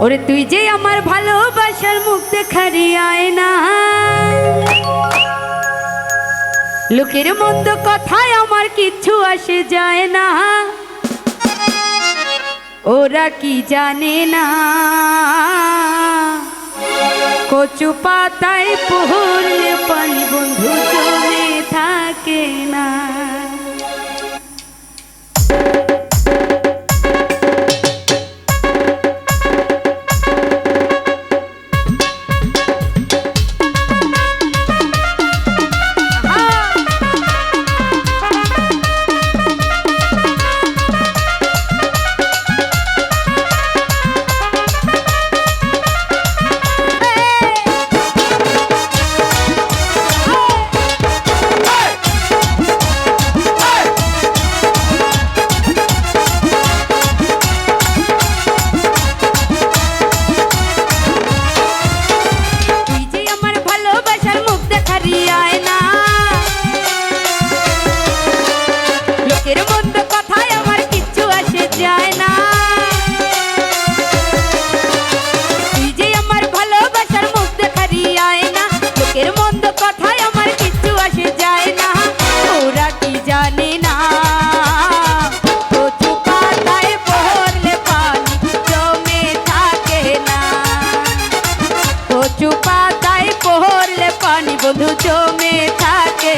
ওরে তুই যে আমার ভালোবাসার মুখ দেখারি আয় না লোকের মন্দ কথায় আমার কিচ্ছু আসে যায় না। ওরা কি জানে না? কচু পাতায় পড়লে পানি বন্ধু চলে থাকে না।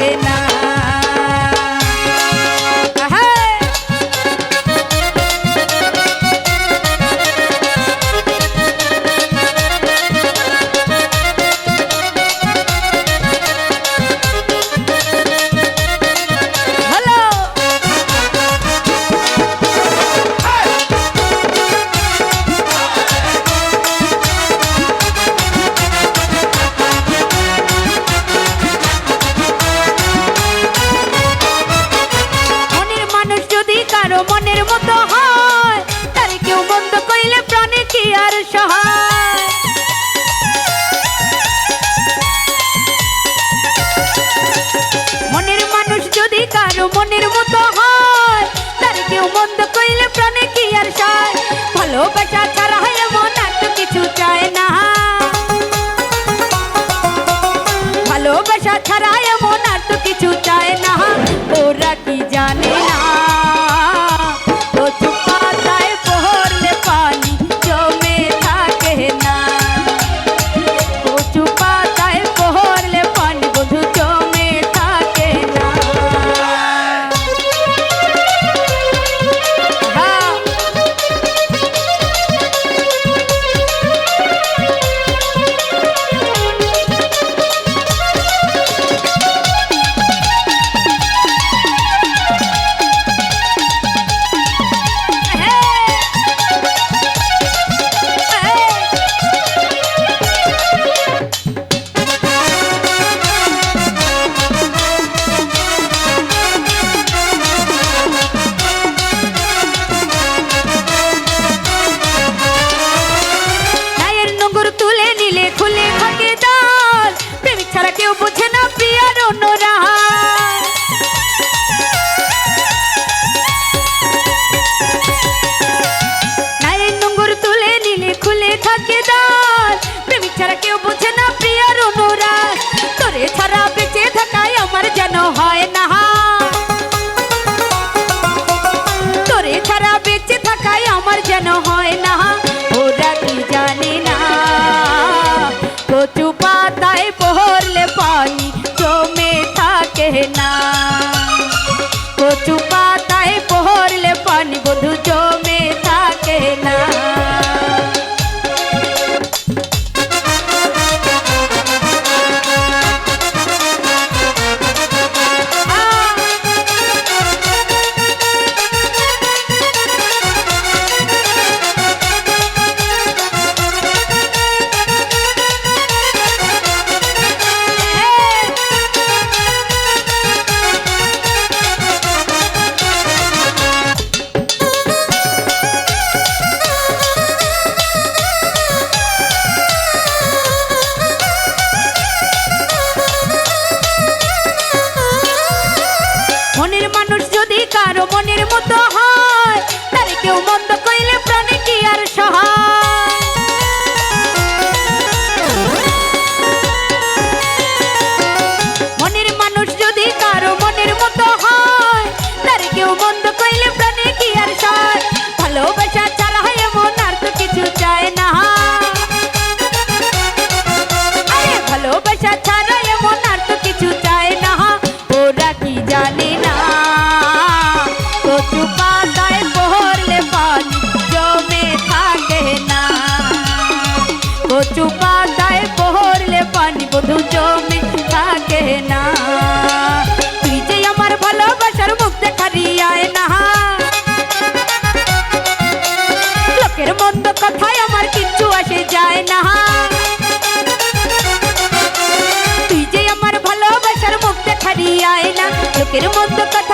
pena. happy না কচু পাতায় পড়লে পানি বন্ধু জমে থাকে না কারও মনের মতো হয়। চুপাতায় পড়লে পানি বধু জমে থাকে না। তুই যে আমার ভালোবাসার মুখ দেখারিয়ায় না। লোকের মন্দ কথায় আমার কিচ্ছু আসে যায় না। তুই যে আমার ভালোবাসার মুখ দেখারিয়ায় না। লোকের মন্দ কথা